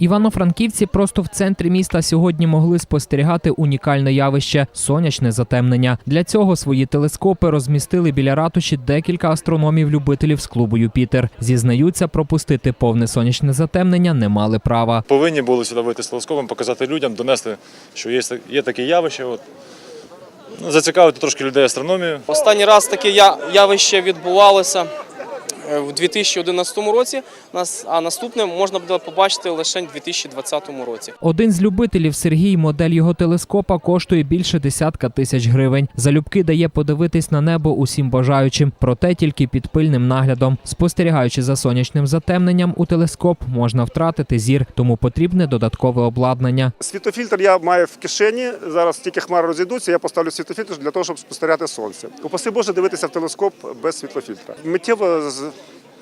Івано-Франківці просто в центрі міста сьогодні могли спостерігати унікальне явище сонячне затемнення. Для цього свої телескопи розмістили біля ратуші декілька астрономів-любителів з клубу Юпітер. Зізнаються, пропустити повне сонячне затемнення не мали права. Повинні були сюди вийти з телескопом, показати людям, донести, що є, є таке явище. От. Ну, Зацікавити трошки людей астрономією. Останній раз таке явище відбувалося в 2011 році, Нас- а наступне можна буде побачити лише в 2020 році. Один з любителів Сергій, модель його телескопа коштує більше десятка тисяч гривень. Залюбки дає подивитись на небо усім бажаючим, проте тільки під пильним наглядом. Спостерігаючи за сонячним затемненням у телескоп, можна втратити зір, тому потрібне додаткове обладнання. Світофільтр я маю в кишені. Зараз тільки хмари розійдуться, я поставлю світофільтр для того, щоб спостерігати сонце. Упаси Боже дивитися в телескоп без світлофільтра. Миттєво з-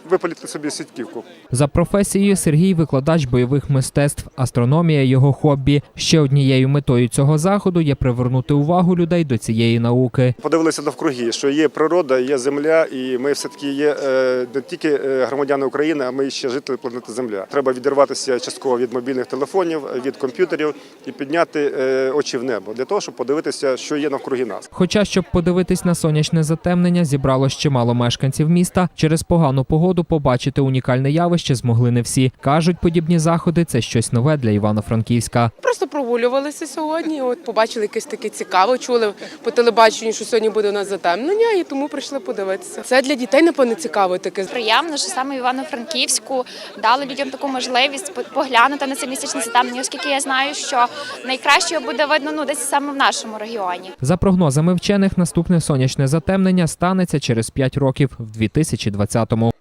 випалити собі сітківку. За професією Сергій викладач бойових мистецтв. Астрономія його хобі. Ще однією метою цього заходу є привернути увагу людей до цієї науки. Подивилися навкруги, що є природа, є земля, і ми все-таки є е, не тільки е, громадяни України, а ми ще жителі планети Земля. Треба відірватися частково від мобільних телефонів, від комп'ютерів і підняти е, очі в небо для того, щоб подивитися, що є навкруги нас. Хоча, щоб подивитись на сонячне затемнення, зібрало чимало мешканців міста. Через погану погоду побачити унікальне явище змогли не всі. кажуть, подібні заходи це щось нове для Івано-Франківська. Просто прогулювалися сьогодні. От побачили якесь таке цікаве, чули по телебаченню, що сьогодні буде у нас затемнення, і тому прийшли подивитися. Це для дітей, напевно, цікаво таке. Приємно, що саме Івано-Франківську дали людям таку можливість поглянути на це місячне затемнення, оскільки я знаю, що найкраще буде видно ну десь саме в нашому регіоні. За прогнозами вчених, наступне сонячне затемнення станеться через 5 років в 2020-му.